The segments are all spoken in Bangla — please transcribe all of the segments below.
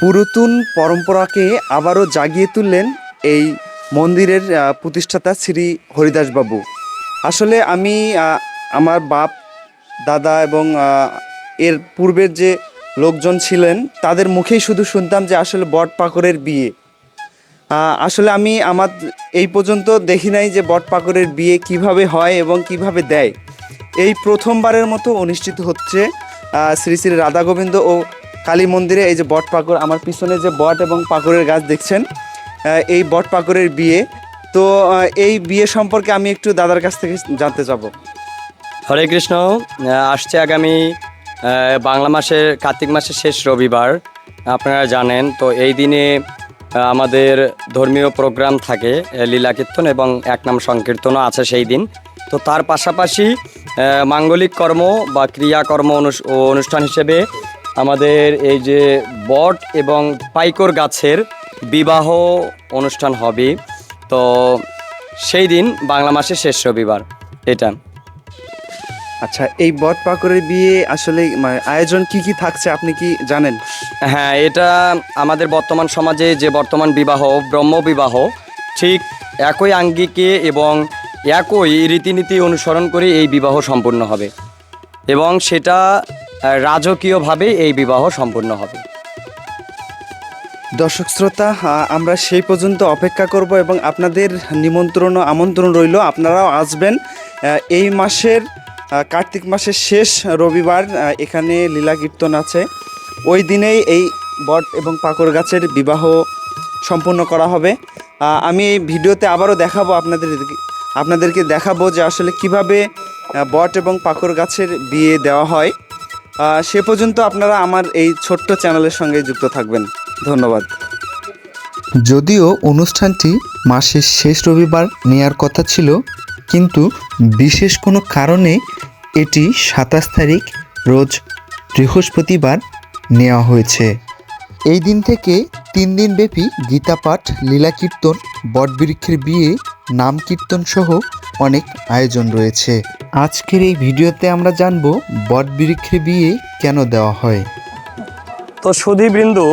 পুরাতন পরম্পরাকে আবারও জাগিয়ে তুললেন এই মন্দিরের প্রতিষ্ঠাতা শ্রী হরিদাসবাবু। আসলে আমি আমার বাপ, দাদা এবং এর পূর্বের যে লোকজন ছিলেন, তাদের মুখেই শুধু শুনতাম যে আসলে বট পাকড়ের বিয়ে আসলে আমি আমার এই পর্যন্ত দেখি নাই যে বট পাকড়ের বিয়ে কীভাবে হয় এবং কীভাবে দেয়। এই প্রথমবারের মতো অনুষ্ঠিত হচ্ছে শ্রী শ্রী রাধা গোবিন্দ ও কালী মন্দিরে এই যে বট পাকড়, আমার পিছনে যে বট এবং পাকড়ের গাছ দেখছেন এই বট পাকড়ের বিয়ে। তো এই বিয়ে সম্পর্কে আমি একটু দাদার কাছ থেকে জানতে যাব হরে কৃষ্ণ আসছে আগামী বাংলা মাসের, কার্তিক মাসের শেষ রবিবার, আপনারা জানেন। তো এই দিনে আমাদের ধর্মীয় প্রোগ্রাম থাকে লীলা কীর্তন এবং এক নাম সংকীর্তনও আছে সেই দিন। তো তার পাশাপাশি মাঙ্গলিক কর্ম বা ক্রিয়াকর্ম অনুষ্ঠান হিসেবে আমাদের এই যে বট এবং পাইকর গাছের বিবাহ অনুষ্ঠান হবে। তো সেই দিন বাংলা মাসের শেষ রবিবার এটা। আচ্ছা এই বট পাকড়ের বিয়ে আসলে মানে আয়োজন কি কি থাকছে আপনি কি জানেন? হ্যাঁ এটা আমাদের বর্তমান সমাজে যে বর্তমান বিবাহ ব্রহ্ম বিবাহ ঠিক একই আঙ্গিকে এবং একই রীতিনীতি অনুসরণ করে এই বিবাহ সম্পূর্ণ হবে। এবং সেটা রাজকীয়ভাবে এই বিবাহ সম্পূর্ণ হবে। দর্শক শ্রোতা আমরা সেই পর্যন্ত অপেক্ষা করব এবং আপনাদের নিমন্ত্রণ আমন্ত্রণ রইল। আপনারাও আসবেন এই মাসের কার্তিক মাসের শেষ রবিবার এখানে লীলা কীর্তন আছে। ওই দিনেই এই বট এবং পাকড় গাছের বিবাহ সম্পূর্ণ করা হবে। আমি এই ভিডিওতে আবারও দেখাবো আপনাদের, আপনাদেরকে দেখাবো যে আসলে কীভাবে বট এবং পাকড় গাছের বিয়ে দেওয়া হয়। সে পর্যন্ত আপনারা আমার এই ছোট্ট চ্যানেলের সঙ্গে যুক্ত থাকবেন। ধন্যবাদ। যদিও অনুষ্ঠানটি মাসের শেষ রবিবার নেয়ার কথা ছিল, কিন্তু বিশেষ কোনো কারণে এটি সাতাশ তারিখ রোজ বৃহস্পতিবার নেওয়া হয়েছে। এই দিন থেকে তিন দিন ব্যাপী গীতাপাঠ লীলা কীর্তন বটবৃক্ষের বিয়ে, নাম কীর্তন সহ অনেক আয়োজন রয়েছে। আজকের এই ভিডিওতে আমরা জানব বটবৃক্ষের বিয়ে কেন দেওয়া হয়। তো সুধীবৃন্দু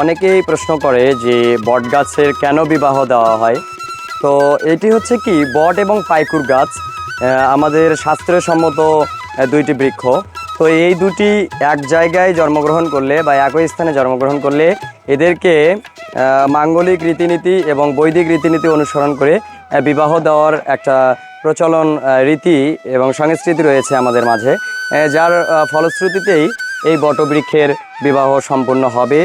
অনেকেই প্রশ্ন করে যে বট গাছের কেন বিবাহ দেওয়া হয়? তো এটি হচ্ছে কি, বট এবং পাইকুর গাছ আমাদের শাস্ত্রীয় সম্মত দুইটি বৃক্ষ। তো এই দুটি এক জায়গায় জন্মগ্রহণ করলে বা একই স্থানে জন্মগ্রহণ করলে এদেরকে মাঙ্গলিক রীতিনীতি এবং বৈদিক রীতিনীতি অনুসরণ করে বিবাহ দেওয়ার একটা প্রচলন রীতি এবং সংস্কৃতি রয়েছে আমাদের মাঝে যার ফলশ্রুতিতেই এই বটবৃক্ষের বিবাহ সম্পূর্ণ হবে।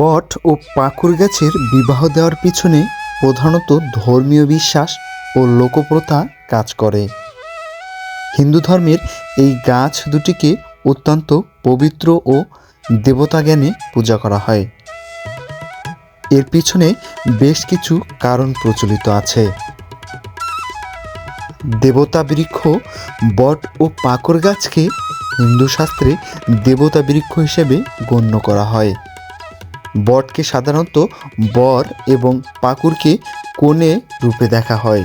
বট ও পাকুর গাছের বিবাহ দেওয়ার পিছনে প্রধানত ধর্মীয় বিশ্বাস ও লোকপ্রথা কাজ করে। হিন্দু ধর্মের এই গাছ দুটিকে অত্যন্ত পবিত্র ও দেবতা জ্ঞানে পূজা করা হয়। এর পিছনে বেশ কিছু কারণ প্রচলিত আছে। দেবতা বৃক্ষ বট ও পাকর গাছকে হিন্দু শাস্ত্রে দেবতা বৃক্ষ হিসেবে গণ্য করা হয়। বটকে সাধারণত বর এবং পাকুরকে কোণে রূপে দেখা হয়।